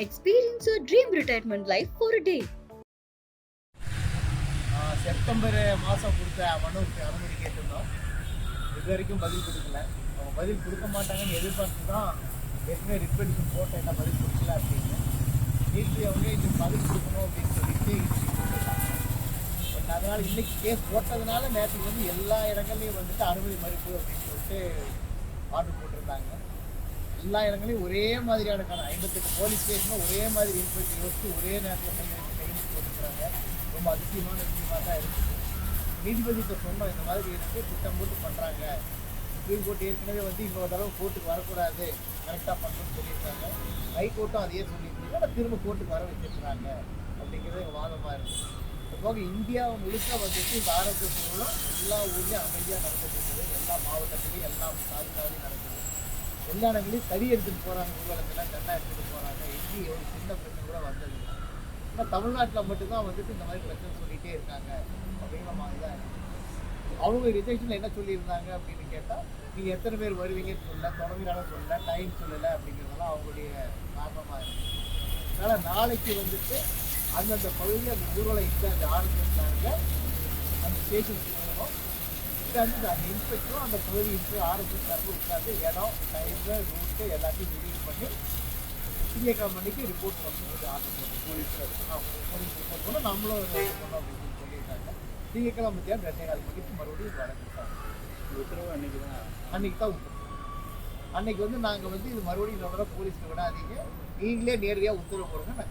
Experience your dream retirement life for day September மாதம் கொடுத்த மனுவுக்கு அனுமதி கேட்டிருந்தோம். இது வரைக்கும் பதில் கொடுக்கல. அவங்க பதில் கொடுக்க மாட்டாங்கன்னு எதிர்பார்த்து தான் ஏற்கனவே ரிப்பெடிஷன் போட்ட என்ன பதில் கொடுக்கல அப்படின்னு. நேற்று அவங்க இது பதில் கொடுக்கணும் அப்படின்னு சொல்லிட்டு பட் அதனால் இன்னைக்கு கேஸ் போட்டதுனால நேற்று வந்து எல்லா இடங்கள்லையும் வந்துட்டு அனுமதி மறுப்பு அப்படின்னு சொல்லிட்டு ஆர்டர் போட்டிருந்தாங்க. எல்லா இடங்களையும் ஒரே மாதிரியான காணும் ஐம்பத்தெட்டு போலீஸ் ஸ்டேஷனும் ஒரே மாதிரி இன்ஸ்பெக்டர் யோசிச்சு ஒரே நேரத்தில் கைது போட்டுக்கிறாங்க. ரொம்ப அதிசயமான விஷயமாக தான் இருக்குது. நீதிபதிகிட்ட சொன்னோம் இந்த மாதிரி இருக்கு திட்டம் போட்டு பண்ணுறாங்க சுப்ரீம் கோர்ட் ஏற்கனவே வந்து இன்னொரு தடவை கோர்ட்டுக்கு வரக்கூடாது. கரெக்டாக பண்ணணும்னு சொல்லியிருக்காங்க. ஹைகோர்ட்டும் அதையே சொல்லியிருக்காங்க. ஆனால் திரும்ப கோர்ட்டுக்கு வர வச்சிருக்கிறாங்க. அப்படிங்கிறது எங்கள் வாதமாக இருக்குது அதுபோக போக இந்தியா முழுக்க வந்துட்டு இந்த ஆரோக்கிய சூழலும் எல்லா ஊர்லேயும் அமைதியாக நடந்துட்டு இருக்குது. எல்லா மாவட்டத்துலேயும் எல்லா தாலுக்காவிலையும் நடக்குது. எல்லா இடங்களையும் தடி எடுத்துகிட்டு போகிறாங்க ஊர்வலத்தில் தண்டா எடுத்துகிட்டு போகிறாங்க எங்கேயும் ஒரு சின்ன பிரச்சனை கூட வந்தது. இல்லை ஆனால் தமிழ்நாட்டில் மட்டும்தான் வந்துட்டு இந்த மாதிரி பிரச்சனை சொல்லிகிட்டே இருக்காங்க. அப்படிங்கிற மாதிரி தான் அவங்க ரிஜெக்ஷனில் என்ன சொல்லியிருந்தாங்க அப்படின்னு கேட்டால் நீங்கள் எத்தனை பேர் வருவீங்கன்னு சொல்லல தொடங்குறாலும் சொல்லல டைம் சொல்லலை அப்படிங்கிறதெல்லாம் அவங்களுடைய காரணமாக இருக்குது அதனால் நாளைக்கு வந்துட்டு அந்தந்த பகுதியில் அந்த ஊர்வலம் அந்த ஆரம்பிச்சிருந்தாங்க அந்த ஸ்டேஷனுக்கு போகணும் உட்காந்து அந்த இன்ஸ்பெக்டரும் அந்த பகுதி இன்ஸ்பெக்டர் ஆரம்பிச்சிருந்தாங்க உட்காந்து இடம் டைமு ரூட்டு எல்லாத்தையும் முடிவு பண்ணி திங்கக்கிழமை அன்னைக்கு ரிப்போர்ட் வந்து ஆர்டர் போட்டு போலீஸ் போலீஸ் ரிப்போர்ட் பண்ணோம். நம்மளும் பண்ணோம் அப்படின்னு சொல்லி சொல்லியிருக்காங்க. திங்கக்கிழமை மத்தியானம் ரெண்டே நாள் மணிக்கு மறுபடியும் வழங்கிட்டாங்க. உத்தரவு அன்னைக்கு தான்? அன்னைக்கு தான் உத்தரவு. அன்னைக்கு வந்து நாங்கள் வந்து இது மறுபடியும் தடவை போலீஸ்க்கு விடாதீங்க. நீங்களே நேரடியாக உத்தரவு போடுங்க நாங்க